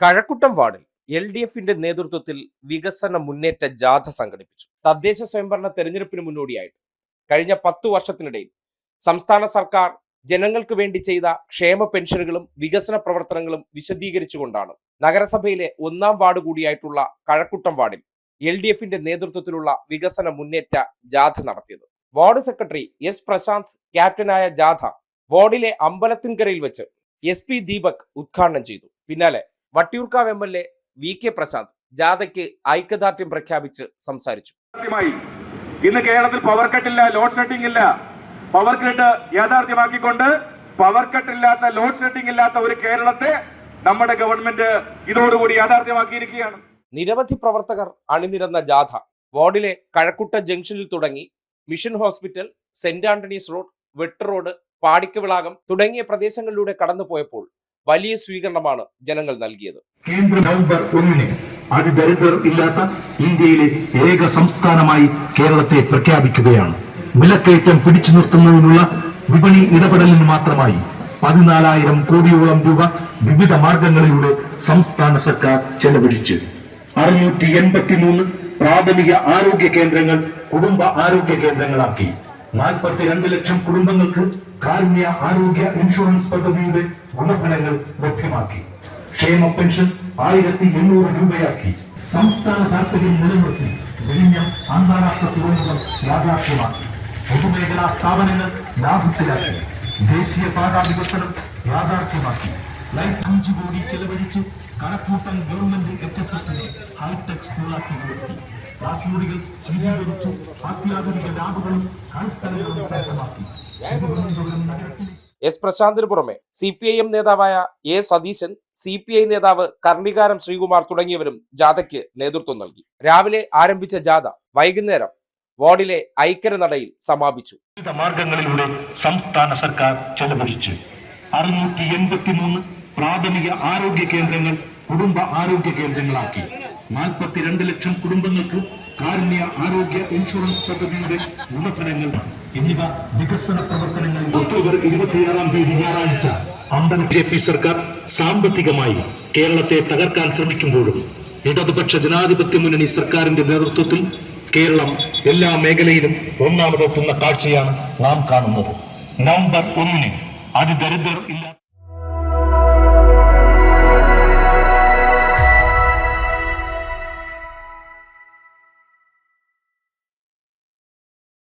കഴക്കൂട്ടം വാർഡിൽ L D എഫിന്റെ നേതൃത്വത്തിൽ വികസന മുന്നേറ്റ ജാഥ സംഘടിപ്പിച്ചു. തദ്ദേശ സ്വയംഭരണ തെരഞ്ഞെടുപ്പിന് മുന്നോടിയായിട്ട് കഴിഞ്ഞ പത്തു വർഷത്തിനിടയിൽ സംസ്ഥാന സർക്കാർ ജനങ്ങൾക്ക് വേണ്ടി ചെയ്ത ക്ഷേമ പെൻഷനുകളും വികസന പ്രവർത്തനങ്ങളും വിശദീകരിച്ചുകൊണ്ടാണ് നഗരസഭയിലെ ഒന്നാം വാർഡ് കൂടിയായിട്ടുള്ള കഴക്കുട്ടം വാർഡിൽ എൽ ഡി എഫിന്റെ നേതൃത്വത്തിലുള്ള വികസന മുന്നേറ്റ ജാഥ നടത്തിയത്. വാർഡ് സെക്രട്ടറി എസ് പ്രശാന്ത് ക്യാപ്റ്റനായ ജാഥ വാർഡിലെ അമ്പലത്തിൻകരയിൽ വെച്ച് എസ് പി ദീപക് ഉദ്ഘാടനം ചെയ്തു. പിന്നാലെ Vattiyoorkavu M L A V K Prasanth ജാഥയ്ക്ക് ഐക്യദാർഢ്യം പ്രഖ്യാപിച്ച് സംസാരിച്ചു. ഇന്ന് കേരളത്തിൽ പവർ ഇല്ല ലോഡ് ഷെഡിംഗ് ഇല്ല. പവർ ഗ്രിഡ് യാഥാർത്ഥ്യമാക്കിക്കൊണ്ട് പവർ കട്ടില്ലാത്ത ലോഡ് ഷെഡിംഗ് ഇല്ലാത്ത ഒരു കേരളത്തെ നമ്മുടെ ഗവൺമെന്റ് ഇതോടുകൂടി യാഥാർത്ഥ്യമാക്കിയിരിക്കുകയാണ്. നിരവധി പ്രവർത്തകർ അണിനിരന്ന ജാഥ. വാർഡിലെ കഴക്കുട്ട ജംഗ്ഷനിൽ തുടങ്ങി mission hospital Saint Antony's road Vettu road Padikkavilakam തുടങ്ങിയ പ്രദേശങ്ങളിലൂടെ കടന്നുപോയപ്പോൾ വലിയ സ്വീകരണമാണ് ജനങ്ങൾ നൽകിയത്. കേന്ദ്ര നവംബർ ഒന്നിന് അതിദരിദ്രർ ഇല്ലാത്ത ഇന്ത്യയിലെ ഏക സംസ്ഥാനമായി കേരളത്തെ പ്രഖ്യാപിക്കുകയാണ്. വിലക്കയറ്റം പിടിച്ചു നിർത്തുന്നതിനുള്ള വിപണി ഇടപെടലിന് മാത്രമായി പതിനാലായിരം കോടിയോളം രൂപ വിവിധ മാർഗങ്ങളിലൂടെ സംസ്ഥാന സർക്കാർ ചെലവഴിച്ച്. അറുന്നൂറ്റി എൺപത്തിമൂന്ന് പ്രാഥമിക ആരോഗ്യ കേന്ദ്രങ്ങൾ കുടുംബ ആരോഗ്യ കേന്ദ്രങ്ങളാക്കി. നാൽപ്പത്തിരണ്ട് ലക്ഷം കുടുംബങ്ങൾക്ക് കാരുണ്യ ആരോഗ്യ ഇൻഷുറൻസ് പദ്ധതിയുടെ ഗുണഫലങ്ങൾ ലഭ്യമാക്കി. ക്ഷേമ പെൻഷൻ ആയിരത്തി എണ്ണൂറ് രൂപയാക്കി. സംസ്ഥാന താൽപര്യം നിലനിർത്തി വിഴിഞ്ഞം അന്താരാഷ്ട്ര തുറമുഖം യാഥാർത്ഥ്യമാക്കി. പൊതുമേഖലാ സ്ഥാപനങ്ങൾ ലാഭത്തിലാക്കി. ദേശീയപാത വികസനം യാഥാർത്ഥ്യമാക്കി. ലൈഫ് അഞ്ച് കോടി ചെലവഴിച്ച് കണക്കൂട്ടൻ ഗവൺമെന്റ് എച്ച് എസ് എസിനെ ഹൈടെക് സ്കൂളാക്കി ഉയർത്തി. ക്ലാസ് മുറികൾ ശീതീകരിച്ച് അത്യാധുനിക ലാബുകളും കളിസ്ഥലങ്ങളും സജ്ജമാക്കി. എസ് പ്രശാന്തിന് പുറമെ സി പി ഐ എം നേതാവായ A Satheesan C P I നേതാവ് കർണികാരം ശ്രീകുമാർ തുടങ്ങിയവരും ജാഥയ്ക്ക് നേതൃത്വം നൽകി. രാവിലെ ആരംഭിച്ച ജാഥ വൈകുന്നേരം വാർഡിലെ ഐക്യര നടയിൽ സമാപിച്ചു മാർഗങ്ങളിലൂടെ സംസ്ഥാന സർക്കാർ ചെലവഴിച്ചു. അറുന്നൂറ്റി എൺപത്തിമൂന്ന് പ്രാഥമിക ആരോഗ്യ കേന്ദ്രങ്ങൾ കുടുംബ ആരോഗ്യ കേന്ദ്രങ്ങളാക്കി. നാൽപ്പത്തിരണ്ട് ലക്ഷം കുടുംബങ്ങൾക്ക് കാരുണ്യ ആരോഗ്യ ഇൻഷുറൻസ് പദ്ധതിയുടെ ഗുണഫലങ്ങൾ എന്നിവ വികസന പ്രവർത്തനങ്ങൾ ഒക്ടോബർ ഇരുപത്തിയാറാം തീയതി ഞായറാഴ്ച അമ്പല ജെ പി സർക്കാർ സാമ്പത്തികമായി കേരളത്തെ തകർക്കാൻ ശ്രമിക്കുമ്പോഴും ഇടതുപക്ഷ ജനാധിപത്യ മുന്നണി സർക്കാരിന്റെ നേതൃത്വത്തിൽ കേരളം എല്ലാ മേഖലയിലും ഒന്നാമതെത്തുന്ന കാഴ്ചയാണ് നാം കാണുന്നത്. നവംബർ ഒന്നിന് അതിദരിദ്രർ ഇല്ലാത്ത